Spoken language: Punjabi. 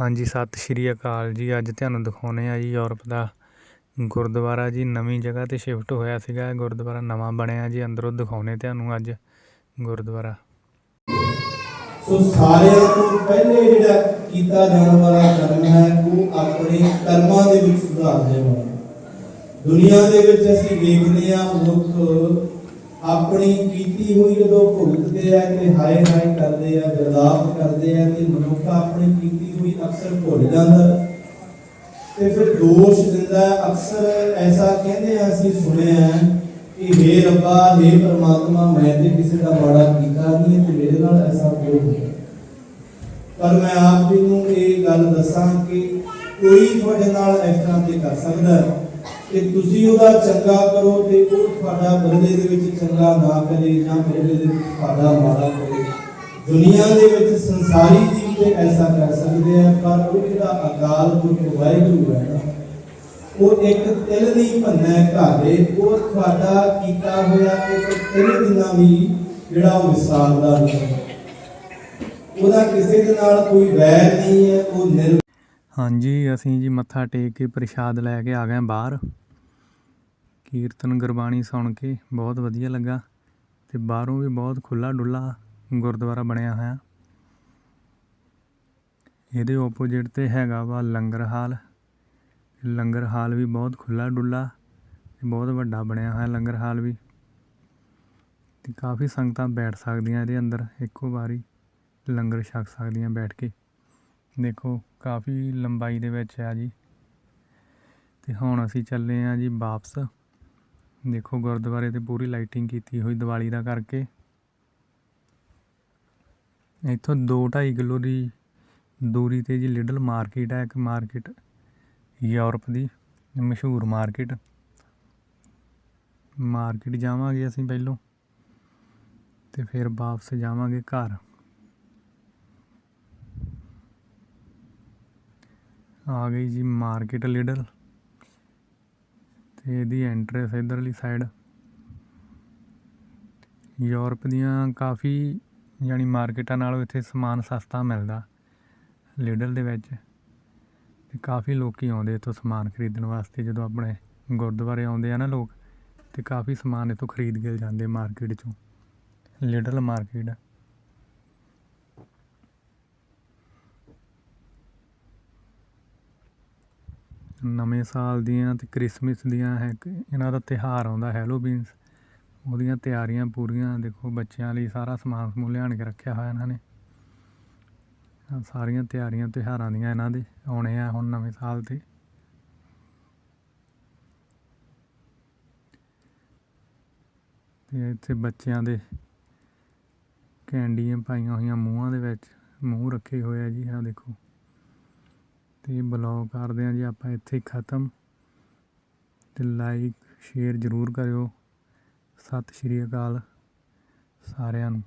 ਹਾਂਜੀ, ਸਤਿ ਸ਼੍ਰੀ ਅਕਾਲ ਜੀ। ਅੱਜ ਤੁਹਾਨੂੰ ਦਿਖਾਉਂਦੇ ਆ ਜੀ ਯੂਰਪ ਦਾ ਗੁਰਦੁਆਰਾ ਜੀ। ਨਵੀਂ ਜਗ੍ਹਾ 'ਤੇ ਸ਼ਿਫਟ ਹੋਇਆ ਸੀਗਾ, ਗੁਰਦੁਆਰਾ ਨਵਾਂ ਬਣਿਆ ਜੀ। ਅੰਦਰੋਂ ਦਿਖਾਉਂਦੇ ਤੁਹਾਨੂੰ ਅੱਜ ਗੁਰਦੁਆਰਾ। ਸੋ ਸਾਰਿਆਂ ਤੋਂ ਪਹਿਲੇ ਜਿਹੜਾ ਕੀਤਾ ਜਾਣ ਵਾਲਾ ਕਰਮ ਹੈ, ਉਹ ਆਪਣੇ ਕਰਮਾਂ ਦੇ ਵਿੱਚ ਸੁਧਾਰਦੇ ਹੋਣਾ ਦੁਨੀਆ ਦੇ ਵਿੱਚ ਅਸੀਂ ਵੇਖਦੇ ਹਾਂ, ਮਨੁੱਖ ਆਪਣੀ ਕੀਤੀ ਹੋਈ ਜਦੋਂ ਭੁਗਤਦੇ ਆ ਤੇ ਹਾਏ ਹਾਏ ਕਰਦੇ ਆ ਵਿਰਲਾਪ ਕਰਦੇ ਆ ਤੇ ਮਨੁੱਖ ਆਪਣੀ ਕੀਤੀ ਹੋਈ ਅਕਸਰ ਭੁੱਲ ਜਾਂਦਾ। ਤੇ ਫਿਰ ਦੋਸ਼ ਦਿੰਦਾ, ਅਕਸਰ ਐਸਾ ਕਹਿੰਦੇ ਆ, ਅਸੀਂ ਸੁਣਿਆ ਕਿ हे ਰੱਬਾ हे ਪਰਮਾਤਮਾ, ਮੈਂ ਤੇ ਕਿਸੇ ਦਾ ਮਾੜਾ ਕੀਤਾ ਨਹੀਂ ਤੇ ਮੇਰੇ ਨਾਲ ਐਸਾ ਕਿਉਂ ਹੋਇਆ? ਪਰ ਮੈਂ ਆਪ ਜੀ ਨੂੰ ਇਹ ਗੱਲ ਦੱਸਾਂ ਕਿ ਕੋਈ ਤੁਹਾਡੇ ਨਾਲ ਇਸ ਤਰ੍ਹਾਂ ਤੇ ਕਰ ਸਕਦਾ। ਹੈ ਕਿ ਤੁਸੀਂ ਉਹਦਾ ਚੰਗਾ ਕਰੋ ਤੇ ਉਹ ਤੁਹਾਡਾ ਬਦਲੇ ਦੇ ਵਿੱਚ ਚੰਗਾ ਨਾ ਕਰੇ ਜਾਂ ਬਦਲੇ ਦੇ ਵਿੱਚ ਤੁਹਾਡਾ ਮਾੜਾ ਕਰੇ। ਦੁਨੀਆ ਦੇ ਵਿੱਚ ਸੰਸਾਰੀ ਜੀਵ ਤੇ ਐਸਾ ਕਰ ਸਕਦੇ ਆ ਪਰ ਉਹ ਜਿਹੜਾ ਅਕਾਲ ਪੁਰਖ ਵਾਹਿਗੁਰੂ ਹੈ ਨਾ, ਉਹ ਇੱਕ ਤਿਲ ਨਹੀਂ ਭੰਨੈ ਘਾਰੇ ਉਹ ਤੁਹਾਡਾ ਕੀਤਾ ਹੋਇਆ ਇੱਕ ਤਿਲ ਦਿਨਾਂ ਵੀ ਜਿਹੜਾ ਉਹ ਵਿਸਾਰਦਾ ਨਹੀਂ ਉਹਦਾ ਕਿਸੇ ਦੇ ਨਾਲ ਕੋਈ ਵੈਰ ਨਹੀਂ ਹੈ ਉਹ ਨਿਰ ਹਾਂਜੀ ਅਸੀਂ ਜੀ ਮੱਥਾ ਟੇਕ ਕੇ ਪ੍ਰਸ਼ਾਦ ਲੈ ਕੇ ਆ ਗਏ ਬਾਹਰ। ਕੀਰਤਨ ਗੁਰਬਾਣੀ ਸੁਣ ਕੇ ਬਹੁਤ ਵਧੀਆ ਲੱਗਾ ਤੇ ਬਾਹਰੋਂ ਵੀ ਬਹੁਤ ਖੁੱਲਾ ਡੁੱਲਾ ਗੁਰਦੁਆਰਾ ਬਣਿਆ ਹੋਇਆ। ਇਹਦੇ ਓਪੋਜਿਟ ਤੇ ਹੈਗਾ ਵਾ ਲੰਗਰ ਹਾਲ। ਲੰਗਰ ਹਾਲ ਵੀ ਬਹੁਤ ਖੁੱਲਾ ਡੁੱਲਾ ਤੇ ਬਹੁਤ ਵੱਡਾ ਬਣਿਆ ਹੋਇਆ ਲੰਗਰ ਹਾਲ ਵੀ। ਤੇ ਕਾਫੀ ਸੰਗਤਾਂ ਬੈਠ ਸਕਦੀਆਂ ਇਹਦੇ ਅੰਦਰ ਇੱਕੋ ਵਾਰੀ, ਲੰਗਰ ਛਕ ਸਕਦੀਆਂ ਬੈਠ ਕੇ। ਦੇਖੋ, ਕਾਫੀ ਲੰਬਾਈ ਦੇ ਵਿੱਚ ਆ ਜੀ। ਤੇ ਹੁਣ ਅਸੀਂ ਚੱਲੇ ਆ ਜੀ ਵਾਪਸ। ਦੇਖੋ ਗੁਰਦੁਆਰੇ ਤੇ ਪੂਰੀ ਲਾਈਟਿੰਗ ਕੀਤੀ ਹੋਈ ਦੀਵਾਲੀ ਦਾ ਕਰਕੇ। ਇੱਥੋਂ 2.5 ਕਿਲੋ ਦੀ ਦੂਰੀ ਤੇ ਜੀ ਲਿਡਲ ਮਾਰਕੀਟ ਹੈ ਇੱਕ ਮਾਰਕੀਟ ਯੂਰਪ ਦੀ, ਮਸ਼ਹੂਰ ਮਾਰਕੀਟ। ਮਾਰਕੀਟ ਜਾਵਾਂਗੇ ਅਸੀਂ ਪਹਿਲੋਂ ਤੇ ਫਿਰ ਵਾਪਸ ਜਾਵਾਂਗੇ ਘਰ। ਆ ਗਈ ਜੀ ਮਾਰਕੀਟ ਲਿਡਲ। ਤੇ ਇਹਦੀ ਐਂਟਰੈਂਸ ਇਧਰਲੀ ਸਾਈਡ ਯੂਰਪ ਦੀਆਂ ਕਾਫੀ ਯਾਨੀ ਮਾਰਕੀਟਾਂ ਨਾਲੋਂ ਇੱਥੇ ਸਮਾਨ ਸਸਤਾ ਮਿਲਦਾ ਲਿਡਲ ਦੇ ਵਿੱਚ। ਤੇ ਕਾਫੀ ਲੋਕੀ ਆਉਂਦੇ ਇੱਥੋਂ ਸਮਾਨ ਖਰੀਦਣ ਵਾਸਤੇ, ਜਦੋਂ ਆਪਣੇ ਗੁਰਦੁਆਰੇ ਆਉਂਦੇ ਆ ਨਾ ਲੋਕ, ਤੇ ਕਾਫੀ ਸਮਾਨ ਇੱਥੋਂ ਖਰੀਦ ਕੇ ਜਾਂਦੇ ਮਾਰਕੀਟ ਚੋਂ। ਲਿਡਲ ਮਾਰਕੀਟ ਨਵੇਂ ਸਾਲ ਦੀਆਂ ਅਤੇ ਕ੍ਰਿਸਮਸ ਦੀਆਂ ਹੈ ਇਹਨਾਂ ਦਾ ਤਿਉਹਾਰ ਆਉਂਦਾ ਹੈਲੋਵੀਨਸ। ਉਹਦੀਆਂ ਤਿਆਰੀਆਂ ਪੂਰੀਆਂ, ਦੇਖੋ ਬੱਚਿਆਂ ਲਈ ਸਾਰਾ ਸਮਾਨ ਸਮੂਹ ਲਿਆਣ ਕੇ ਰੱਖਿਆ ਹੋਇਆ ਇਹਨਾਂ ਨੇ। ਸਾਰੀਆਂ ਤਿਆਰੀਆਂ ਤਿਉਹਾਰਾਂ ਦੀਆਂ ਇਹਨਾਂ ਦੇ ਆਉਣੇ ਆ ਹੁਣ ਨਵੇਂ ਸਾਲ ਤੇ। ਤੇ ਇੱਥੇ ਬੱਚਿਆਂ ਦੇ ਕੈਂਡੀਆਂ ਪਾਈਆਂ ਹੋਈਆਂ ਮੂੰਹਾਂ ਦੇ ਵਿੱਚ ਮੂੰਹ ਰੱਖੇ ਹੋਏ ਆ ਜੀ, ਆਹ ਦੇਖੋ। ਤੇ ਬਲੌਗ ਕਰਦੇ ਹਾਂ ਜੀ, ਆਪਾਂ ਇੱਥੇ ਖਤਮ। ਤੇ ਲਾਈਕ ਸ਼ੇਅਰ ਜ਼ਰੂਰ ਕਰਿਓ। ਸਤਿ ਸ਼੍ਰੀ ਅਕਾਲ ਸਾਰਿਆਂ ਨੂੰ।